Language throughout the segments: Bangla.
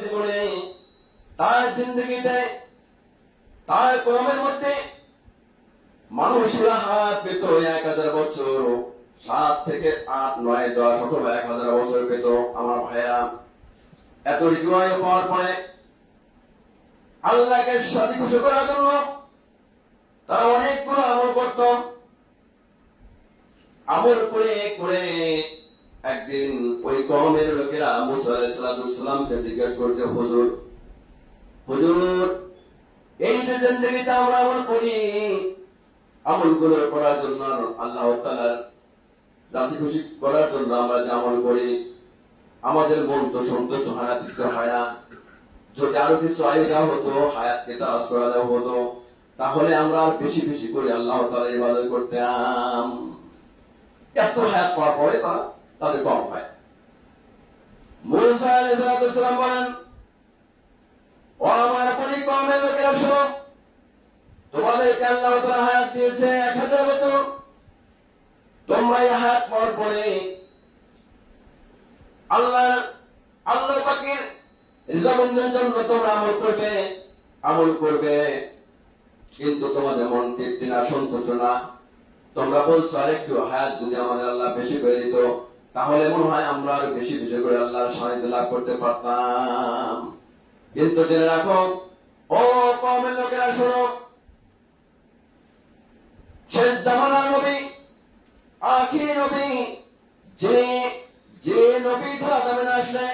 জীবনে তার জিন্দগিতে তার কমের মধ্যে মানুষেরা হাত পেত এক হাজার বছর সাত থেকে আট নয়, দশ অথবা এক হাজার বছর পেত আমার ভাইয়েরা এত হৃদয় পাওয়ার পরে আল্লাহকে সাথে খুশি করার জন্য তারা অনেকগুলো আমল করত। আমল করে করে একদিন ওই কমের লোকেরা মুসা আলাইসালামকে জিজ্ঞেস করছে, হুজুর হুজুর, এই যে জিন্দগিতে আমরা আমল করি, আমলগুলো করার জন্য আল্লাহ তালার রাজি খুশি করার জন্য আমরা যে আমল করি, আমাদের মন তো সন্তোষ না হয় না। যদি আরও কিছু আয় দেওয়া হতো, হায়াতকে তারাস করা দেওয়া হতো, তাহলে আমরা বেশি বেশি করে আল্লাহ তালা ইবাদত করতাম। এত হায়াত পাওয়ার পরে তারা তাদের কম হয়। মুসা আলাইহিস সালাম বলেন, ও আমার আপনি কমের লোকেরা শোনো? তোমাদেরকে আল্লাহ তাআলা হায়াত দিয়েছে এক হাজার বছর। তোমরা এই হায়াত পাওয়ার পরে আল্লাহ আল্লাহ পাকের রিজাবন্দের জন্য তোমরা আমল করবে আমল করবে। কিন্তু তোমাদের মন তৃপ্তি না, সন্তুষ্ট না। তোমরা বলছো আরেকটু হায়াত যদি আমাদের আল্লাহ বেশি করে দিত, তাহলে মনে হয় আমরা আরও বেশি বেশি করে আল্লাহর সাহায্য লাভ করতে পারতাম। কিন্তু জেনে রাখো, ও কমের লোকেরা, শোনো নবী নবী যে যে নবী ধরা যাবে না আসলে,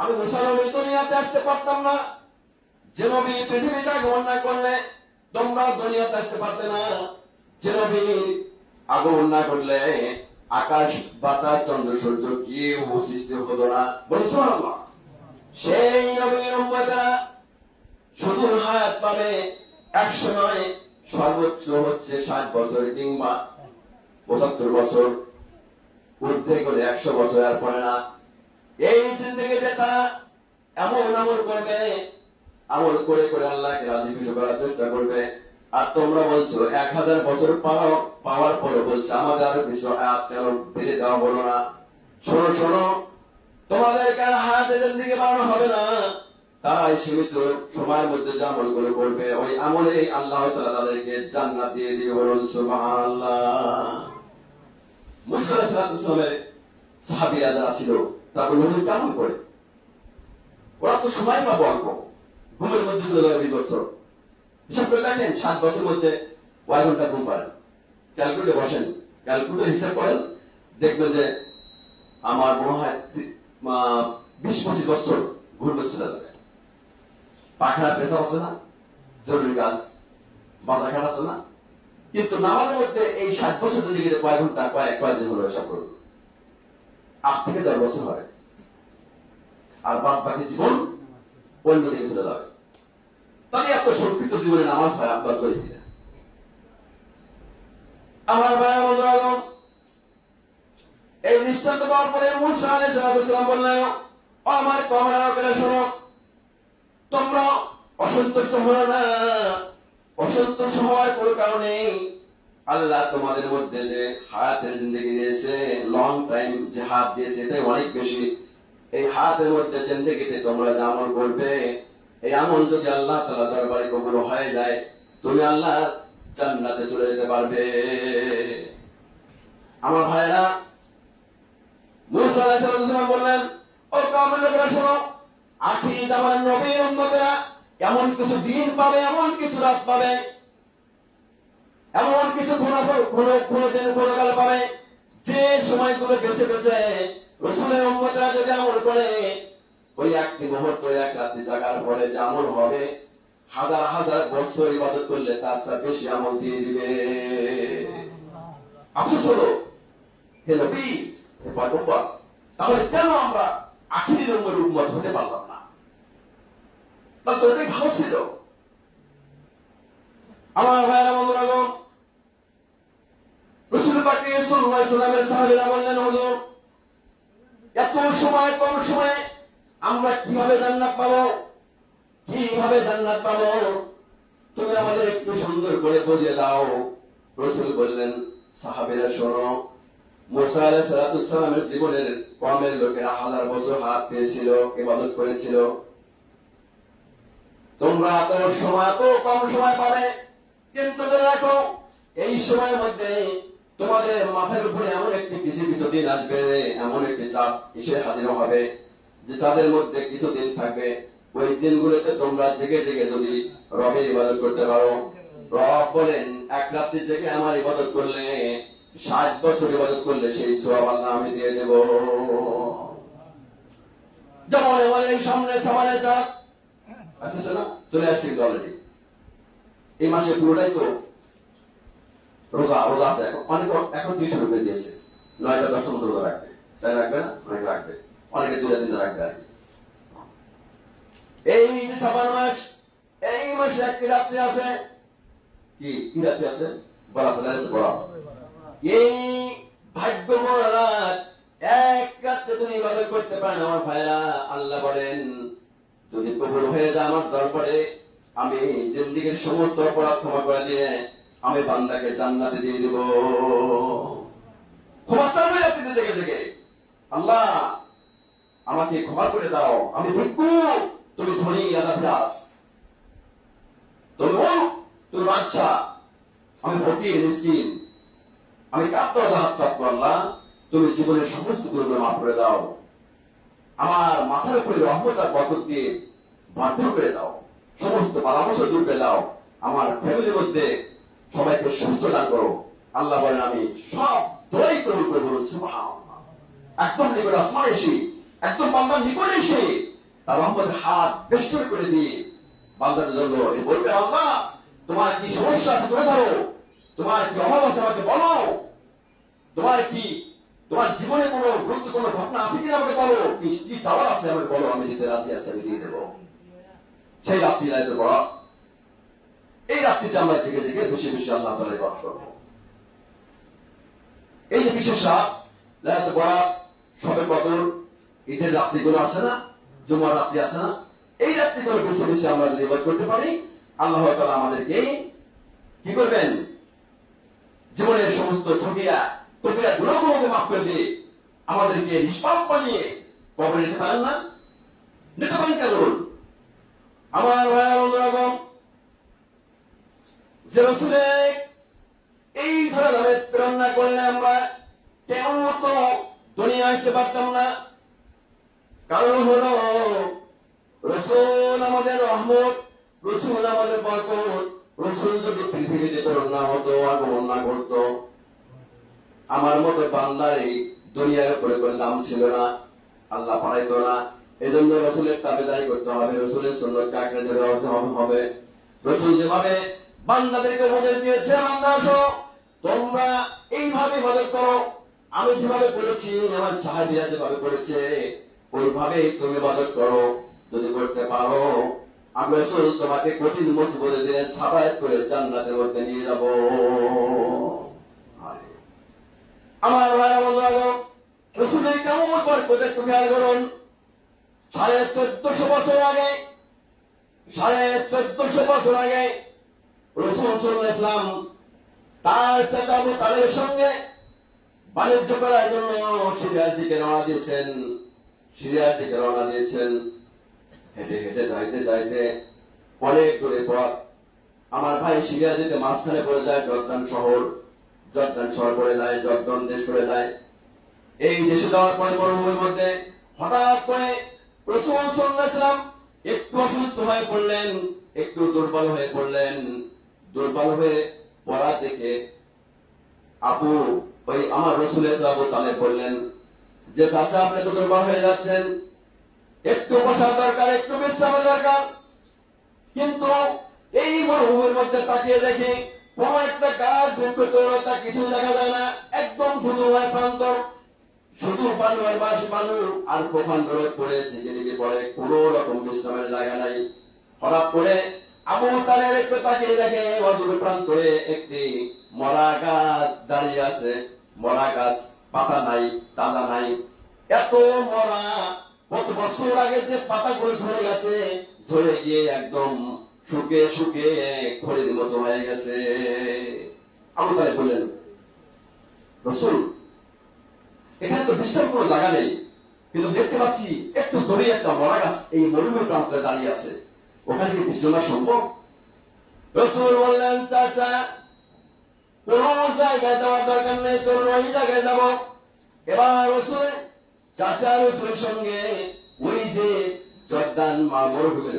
আমি মুসলমান দুনিয়াতে আসতে পারতাম না। যে নবী পৃথিবীতে আগমন না করলে তোমরা দুনিয়াতে আসতে পারতে না। যে নবী আগমন না করলে আকাশ, বাতাস, চন্দ্র, সূর্য কেউ সৃষ্টি হতো না। বলছো সেই নবীর উম্মতা শুধু হায়াত পাবে একশো নয়, সর্বোচ্চ হচ্ছে ষাট বছর কিংবা পঁচাত্তর বছর। ঊর্ধ্বে করে একশো বছর আর পরে না। এই জিন্দগিতে তারা এমন আমল করবে, আমল করে করে আল্লাহকে রাজি খুশি করার চেষ্টা করবে। আর তোমরা বলছো, এক হাজার বছর পাওয়া পাওয়ার পরে বলছো, আমাদের আরও কিছু আয়াত কেন ফিরে দেওয়া বলো না? শোনো শোনো তোমাদেরকে আর হাতে জিন্দিগি বানানো হবে না? তারাই সীমিত সময়ের মধ্যে যে আমল করে করবে। ওই আমলে আল্লাহ তাদেরকে জান্নাত দিয়ে দিয়ে বলুন, সুবহানাল্লাহ। মুসা আলাইহিস সালামের সাহাবীরা যারা ছিল, তারা বললেন কেমন করে? ওরা তো সময় পাবো অল্প। ঘুমের মধ্যে ছিল যাবে বছর। হিসাব করে দেখেন সাত বছরের মধ্যে কয় ঘণ্টা ঘুম পারেন ক্যালকুলেটে বসেন। ক্যালকুলেটে হিসাব করেন। দেখবেন যে আমার মনে হয় বিশ পঁচিশ বছর ঘুরবে চলে যাবে পাখানা পেশা আছে না? জরুরি কাজ। বাজার ঘাট আছে না? কিন্তু নামাজের মধ্যে এই ষাট বছর যদি গেলে কয় ঘণ্টা, কয়েক কয়েকদিন হলো এসব করুন। আট থেকে দশ বছর হয়। আর বাদ বাকি জীবন অন্য দিকে চলে যাবে। তাহলে এত সংক্ষিপ্ত জীবনে নামাজ হয় আপনার করে দিলেন আমার ভাই বন্ধু এই দৃষ্টান্ত পাওয়ার পরে মুসা আলাইহিস সালাম বললেন আমার কমরা লোকেরা শোনো, তোমরা অসন্তুষ্ট হলো না। অসন্তুষ্ট হওয়ার কোনো কারণে আল্লাহ তোমাদের মধ্যে যে হায়াতের জিন্দগি দিয়েছে লং টাইম যে হাত দিয়েছে, এটাই অনেক বেশি। এই হাতের মধ্যে জিন্দগিতে তোমরা যে আমল করবে এই আমল যদি আল্লাহ তাআলা দরবারে কবুল হয়ে যায়, তুমি আল্লাহ জান্নাতে চলে যেতে পারবে। আমার ভাইরা বললেন, ও লোকেরা শোনো আখিরি নবীর এমন কিছু দিন পাবে, এমন কিছু রাত পাবে, এমন কিছু কোনো কোনো দিন কোনো কাল পাবে, যে সময়গুলো বেছে বেছে রসুলের উম্মতেরা যদি আমল করে ওই একটি মুহূর্ত এক রাত্রি জাগার পরে যে আমল হবে, হাজার হাজার বছর ইবাদত করলে তার চেয়ে বেশি আমল দিয়ে দিবে। আফসোস হলো, হে নবী, হে পয়গম্বর, তাহলে কেন আমরা আখিরি উন্মত হতে পারলাম না? তার তো ওটাই ভালো ছিল। আমার ভাইয়েরা রসুল সাল্লাল্লাহু আলাইহি সাল্লামের সাহাবীরা বললেন, হুজুর, এত সময় কম সময়ে আমরা কীভাবে জান্নাত পাবো? কীভাবে জান্নাত পাবো? তুমি আমাদের একটু সুন্দর করে বুঝিয়ে দাও। রসুল বললেন, সাহাবীরা শোনো, মুসা আলাইহিসসালামের জীবনের কমের লোকেরা হাজার বছর হাত পেয়েছিল, ইবাদত করেছিল। তোমরা সময়, তো কম সময় পাবে। কিন্তু রাখো, এই সময়ের মধ্যে তোমাদের মাথার উপরে এমন একটি কিছু কিছু দিন আসবে, এমন একটি চাপ এসে হাজির হবে? যে চাঁদের মধ্যে কিছু দিন থাকবে, ওই দিনগুলোতে তোমরা জেগে জেগে যদি রবের ইবাদত করতে পারো। রব বলেন, এক রাত্রি জেগে আমার ইবাদত করলে ষাট বছর ইবাদত করলে সেই সোয়াব আল্লাহ আমি দিয়ে দেব। যেমন আমাদের সামনে সামনে চাঁদ আসছে না চলে আসছে অলরেডি এই মাসে পুরোটাই তো রোজা রোজা আছে। এখন অনেক এখন দুইশো রুপে দিয়েছে। নয়টা দশ মতো রোজা রাখবে। তাই রাখবে না? অনেক রাখবে। অনেকে দুটা দিন রাখবে আর। এই যে সাবান মাস, এই মাসে একটি রাত্রি আছে। কি? কি রাত্রি আছে? বলা এই ভাগ্য রাত এক রাত্রে তুমি করতে পারেন আমার ভাইরা আল্লাহ বলেন, যদি হয়ে যায় আমার দরবারে, আমি জিন্দিগির সমস্ত অপরাধ ক্ষমা করে দিয়ে আমি বান্দাকে জান্নাতে দিয়ে দিব। ক্ষমা রাত্রিতে জেগে জেগে আল্লাহ আমাকে ক্ষমা করে দাও। আমি ভিক্ষু। তুমি ধনী রাজাভিলাস তুমি তুমি বাচ্চা। আমি ফকির, মিসকিন। আমি কাঁপতে হাত আল্লাহ তুমি জীবনের সমস্ত গুণগুলো মাফ করে দাও। আমার মাথার উপরে রহমত আর বরকত দিয়ে ভরপুর করে দাও। সমস্ত পরামর্শ দূর করে দাও। আমার ফ্যামিলির মধ্যে সবাইকে সুস্থ দান করো। আল্লাহ বলেন, আমি সব দোয়াই কবুল করে সুবহানাল্লাহ। একদম নিকট আসমান এসে একদম বান্দার নিকট এসে তার রহমতের হাত বেষ্টন করে দিয়ে বান্দার জন্য বলবে, আল্লাহ, তোমার কি সমস্যা আছে? তুলে ধরো। তোমার কি অভাব আছে আমাকে বলো। তোমার কি, তোমার জীবনে কোনো গুরুত্বপূর্ণ ঘটনা আছে কিনা আমাকে বলো? কি চাওয়ার আছে আমাকে বলো। আমি দিতে রাজি আছি, আমি দিয়ে দেবো। সেই রাত্রি রাইতে বড় এই রাত্রিতে আমরা জেগে জেগে বেশি বেশি আল্লাহ তালা ইবাদত করব। এই যে বিশেষ রাত রাত বড় সবে কদর ঈদের রাত্রিগুলো আছে না, জুমার রাত্রি আছে না। এই রাত্রিগুলো বেশি বেশি আমরা যদি ইবাদত করতে পারি, আল্লাহ তাআলা আমাদেরকে কি করবেন? জীবনের সমস্ত ছবিরা কবিরা গুণগুলোকে মাফ করে দিয়ে আমাদেরকে নিষ্পাপ বানিয়ে কবরে নিতে পারেন না। নিতে পারেন কেন আমার ভাইয়ের যে রসুলে এই ধরে ধরে প্রেরণা করলে আমরা কেমন মতো দুনিয়া আসতে পারতাম না কারণ হলো, রসুল আমাদের রহমত, রসুল আমাদের বরকত, রসুল যদি পৃথিবীতে প্রেরণ না হতো আগমন না করতো আমার মতো বান্দার এই দুনিয়ার উপরে কোনো দাম ছিল না, আল্লাহ পাঠাইতো না। এই জন্য রসুলের তাবেদারি করতে হবে, রসুলের সুন্দরকে আঁকড়ে ধরে হবে রসুল যেভাবে বান্দাদেরকে উপদেশ দিয়েছে, বান্দা তোমরা এইভাবে মদত করো। আমি যেভাবে করেছি আমার সাহাবিরা যেভাবে করেছে ওইভাবে তুমি মদত করো, যদি করতে পারো আমি রসুল তোমাকে কঠিন মুসিবতে দিয়ে সাবায়ত করে জান্নাতের মধ্যে নিয়ে যাব। আরে। আমার ভাইয়া বন্ধুরা রসুলের কেমন বরকত একটু খেয়াল করুন। সাড়ে চোদ্দশো বছর আগে, সাড়ে চোদ্দশো বছর আগে রসুল ইসলাম তার চাচা আবু তালের সঙ্গে বাণিজ্য করার জন্য সিরিয়ার দিকে রওনা দিয়েছেন। সিরিয়ার দিকে রওনা দিয়েছেন, হেঁটে হেঁটে যাইতে যাইতে অনেক দূরে পথ। আমার ভাই সিরিয়া যেতে মাঝখানে পড়ে যায়, জর্দান শহর। জর্দান শহর পড়ে যায়, জর্দান দেশ পড়ে যায়। এই দেশে যাওয়ার পরে মরুভূমির মধ্যে হঠাৎ করে রসুল সাল্লাম একটু অসুস্থ হয়ে পড়লেন, একটু দুর্বল হয়ে পড়লেন। দুর্বল হয়ে পড়া দেখে আপু ওই আমার রসুলের আবু তালে বললেন যে চাচা আপনি তো দুর্বল হয়ে যাচ্ছেন, একটু বসার দরকার, একটু বিশ্রামের দরকার। কিন্তু এই মরুভূমির মধ্যে তাকিয়ে দেখি, কোন একটা গাছ বৃক্ষ তৈরতা কিছু দেখা যায় না, একদম ধুধু হয় প্রান্ত। শুধু আর বাস বালু আর প্রখণ্ড রোদ পড়ে, ঝিকিমিকি পড়ে, কোন রকম বিশ্রামের জায়গা নাই। হঠাৎ করে আবু তালের একটু তাকিয়ে দেখে অদূর প্রান্তরে একটি মরা গাছ দাঁড়িয়ে আছে। মরা গাছ পাতা নাই, তাজা নাই। এত মরা কত বছর আগে যে পাতাগুলো ঝরে গেছে, ঝরে গিয়ে একদম শুকে শুকে খড়ির মতো হয়ে গেছে। আবু তালেব বললেন, রসুল বিশ্রাম কোনো জায়গা নেই। কিন্তু দেখতে পাচ্ছি একটু দূরে একটা মরা গাছ এই মরুভূমি প্রান্তে দাঁড়িয়ে আছে। ওখানে কি নেওয়া সম্ভব? রসুল বললেন, চাচা তোর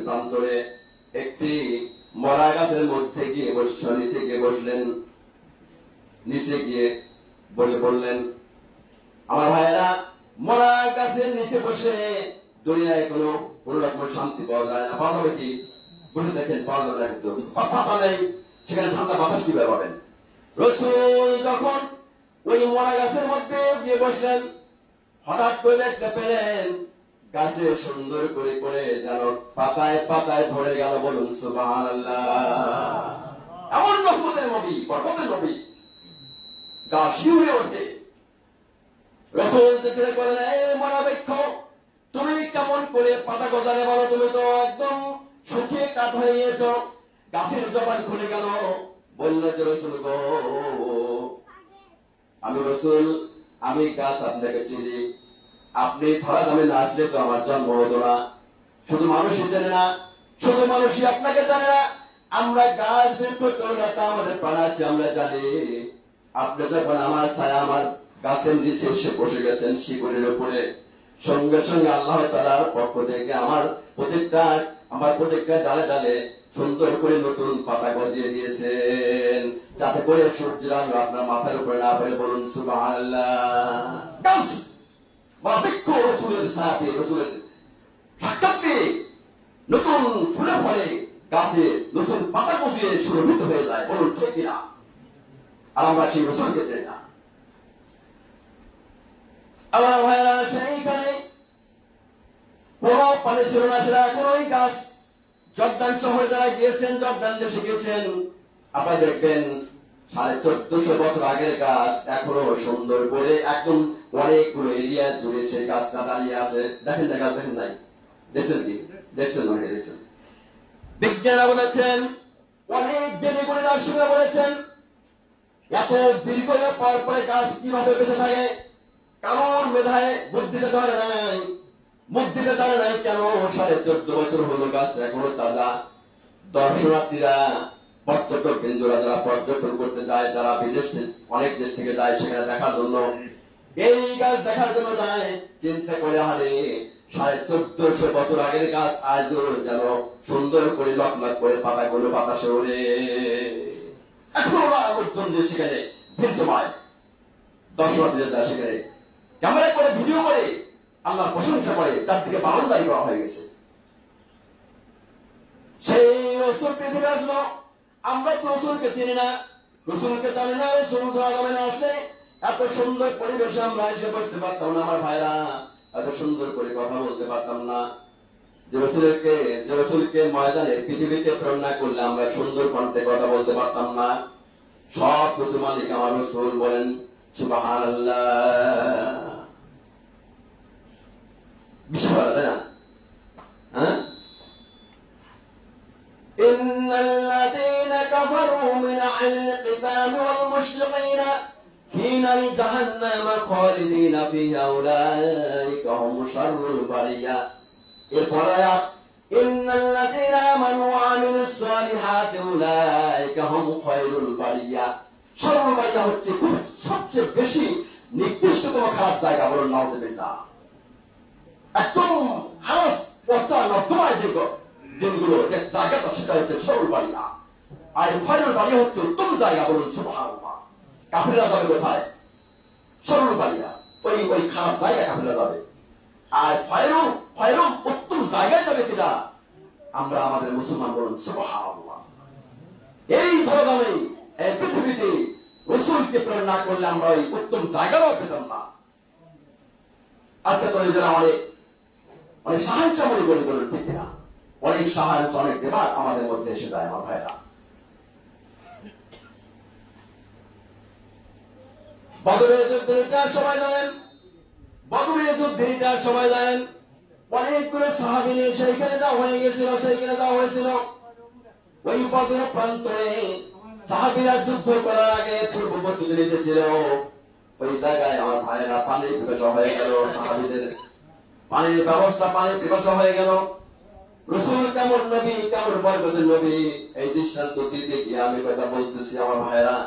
প্রান্তরে একটি মরা গাছের মধ্যে গিয়ে বসছ নিচে গিয়ে বসলেন। নিচে গিয়ে বসে পড়লেন। আমার ভাইয়েরা, মরা গাছের নিচে বসে দুনিয়ায় কোনো কোনো রকম শান্তি পাওয়া যায় না। পাওয়া যাবে কি? বসে দেখেন, পাওয়া যাবে না কিন্তু। সেখানে ঠান্ডা বাতাস কীভাবে পাবেন? রসুল যখন ওই মরা গাছের মধ্যে গিয়ে বসলেন। হঠাৎ করে দেখতে পেলেন গাছে সুন্দর করে করে যেন পাতায় পাতায় ধরে গেল বলুন, সুবহানাল্লাহ। এমন রহমতের নবী, বরকতের নবী। গা শিউরে ওঠে। রসুল বলেন এই মরা বৃক্ষ, তুমি কেমন করে পাতা গজালে বলো, তুমি তো একদম শুকিয়ে কাঠ হয়ে গিয়েছ। গাছের জবান খুলে গেল। বলল যে, রসুল গো, আমি রসুল, আমি গাছ আপনাকে চিনি। আপনি ধরা দামে না আসলে তো আমার জন্ম হতো না। শুধু মানুষই জানে না, শুধু মানুষই আপনাকে জানে না। আমরা গাছ বৃক্ষ তা আমাদের প্রাণ আছে, আমরা জানি। আপনি যখন আমার ছায়া, আমার গাছের নিচে এসে বসে গেছেন শিকড়ের উপরে, সঙ্গে সঙ্গে আল্লাহ তালার পক্ষ থেকে আমার প্রত্যেকটা আমার প্রত্যেকটা ডালে ডালে সুন্দর করে নতুন পাতা গজিয়ে দিয়েছেন। যাতে করে সূর্যের আলো আপনার মাথার উপরে না পড়ে বলুন পেয়ে নতুন ফুলে ফলে গাছে নতুন পাতা গজিয়ে সুরভিত হয়ে যায় বলুন ঠিক কিনা? আর আমরা সেই রসুলকে চাই না। আমার ভাইরা সেইখানে কোন পানি ছিল না সেটা ওই গাছ জর্দান শহরে যারা গিয়েছেন, জর্দান দেশে গিয়েছেন, আপনারা দেখবেন সাড়ে চোদ্দশো বছর আগের গাছ এখনও সুন্দর করে একদম অনেকগুলো এরিয়া জুড়ে সেই গাছটা দাঁড়িয়ে আছে। দেখেন গাছ, দেখেন নাই? দেখছেন কি? দেখছেন মনে দেখছেন? বিজ্ঞানীরা বলেছেন, অনেক দেরি করে দর্শকরা বলেছেন, এত দীর্ঘ পর পরে গাছ কীভাবে বেঁচে থাকে? কারণ মেধায় বুদ্ধিতে ধরে নাই। বুদ্ধিতে ধরে নাই কেন সাড়ে চোদ্দ বছর হলো গাছটা এখনও তাজা দর্শনার্থীরা পর্যটক কেন্দ্ররা যারা পর্যটন করতে যায়, যারা বিদেশ অনেক দেশ থেকে যায় সেখানে দেখার জন্য। এই গাছ দেখার জন্য যায়, চিন্তা করে হারে সাড়ে চোদ্দশো বছর আগের গাছ আজও যেন সুন্দর করে লকলক করে পাতাগুলো বাতাসে ওড়ে। এখনও পর্যন্ত সেখানে ভিড় জমায় দর্শনার্থীদের যা সেখানে। ক্যামেরা করে, ভিডিও করে। আল্লাহর প্রশংসা করে, তার দিকে বাউন্ডারি করা হয়ে গেছে। সেই রসুল পৃথিবী আসলো। আমরা তো রসুলকে চিনি না। রসুলকে জানি না রসুল আগামে না আসলে। এত সুন্দর পরিবেশে আমরা এসে বসতে পারতাম না, আমার ভাইরা। এত সুন্দর করে কথা বলতে পারতাম না। যে রসুলকে যে রসুলকে ময়দানে, পৃথিবীতে প্রেরণ না করলে আমরা সুন্দর কণ্ঠে কথা বলতে পারতাম না। সব কিছু মালিক আমার রসুল বলেন সুবহানাল্লাহ বিশাল তাই না হ্যাঁ إن الذين كفروا من أهل الكتاب والمشرقين في نار جهنم خالدين فيها أولئك هم شر البرية القرية إن الذين آمنوا وعملوا الصالحات أولئك هم خير البرية شر البرية হচ্ছে খুব সবচেয়ে বেশি নির্দিষ্টতম খারাপ জায়গা বলো নাউজুবিল্লাহ একদম খারাপ পচা নর্দমায় যে দিনগুলো যে জায়গাটা সেটা হচ্ছে সরল বাড়িয়া আর ভয়ের বাড়ি হচ্ছে উত্তম জায়গা বলুন সুবহানাল্লাহ কাফিরা যাবে কোথায় সরল বাড়িয়া ওই ওই খারাপ জায়গা কাফিরা যাবে আর ভয়েরও ভয়েরও উত্তম জায়গায় যাবে কিনা আমরা আমাদের মুসলমান বলুন সুবহানাল্লাহ এই ধরনের এই পৃথিবীতে রসুলকে প্রেরণ না করলে আমরা ওই উত্তম জায়গাটাও পেতাম না আজকে তো নিজেরা অনেক সাহায্য মনে করে বলুন ঠিক না। অনেক সাহায্য, অনেক দেবার আমাদের মধ্যে এসে যায় আমার ভাইরা। হয়ে হয়েছিল। ওই বদর প্রান্তরে সাহাবিরা যুদ্ধ করার আগে পূর্ব প্রস্তুতি নিতেছিল ওই জায়গায় আমার ভাইয়েরা পানির পিপাসা হয়ে গেল, সাহাবিদের পানির ব্যবস্থা পানির পিপাসা হয়ে গেল। রসুল কেমন নবী, কেমন বরকতের নবী? এই দৃষ্টান্ত দিতে গিয়ে আমি কথা বলতেছি আমার ভাইয়েরা।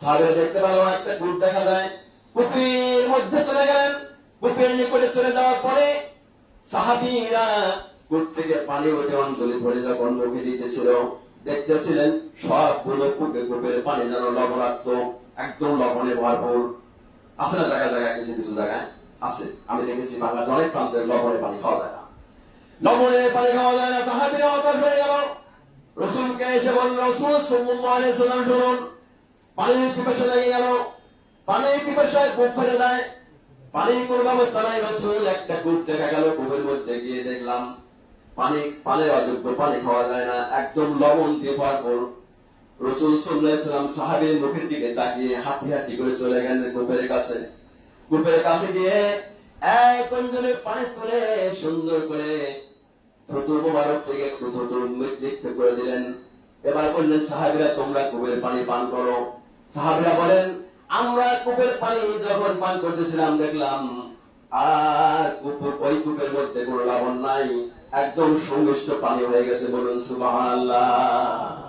সাহাবিরা দেখতে পেল, একটা কূপ দেখা যায়। কূপের মধ্যে চলে গেলেন। কূপের নিকটে চলে যাওয়ার পরে সাহাবিরা কূপ থেকে পানি উঠে অঞ্জলি ভরে যখন মুখে দিতেছিল। দেখতেছিলেন, সবগুলো কূপে কূপের পানি যেন লবণাক্ত, একদম লবণে ভরপুর। না জায়গায় জায়গায় কিছু কিছু জায়গায়? আছে। আমি দেখেছি বাংলার অনেক প্রান্তের লবণে পানি খাওয়া যায় না। লবণে পানি খাওয়া যায় না, সাহাবিরা হতাশ হয়ে গেল। রসুলকে এসে বলল, রসুল সাল্লাল্লাহু আলাইহি শুনুন। পানির পিপাসা লেগে গেল। পানির পিপাসায় কূপ ফেলে দেয় পানির কোনো ব্যবস্থা নাই, রসুল একটা কূপ দেখা গেল কূপের মধ্যে গিয়ে দেখলাম, পানি পানির অযোগ্য পানি খাওয়া যায় না, একদম লবণ দিয়ে ভরপুর রসুল সাল্লাম সাহাবের মুখের দিকে তাকিয়ে হাঁটি হাঁটি করে চলে গেলেন কূপের কাছে। কূপের কাছে গিয়ে এক কঞ্জনে পানি তুলে সুন্দর করে থুতু মোবারক থেকে থুতু লিখতে করে দিলেন। এবার বললেন, সাহাবিরা, তোমরা কূপের পানি পান করো। সাহাবিরা বলেন, আমরা কূপের পানি যখন পান করতেছিলাম, দেখলাম আর কূপ, ওই কূপের মধ্যে কোনো লাবণ নাই। একদম সংমিষ্ট পানি হয়ে গেছে বলুন, সুবহানাল্লাহ।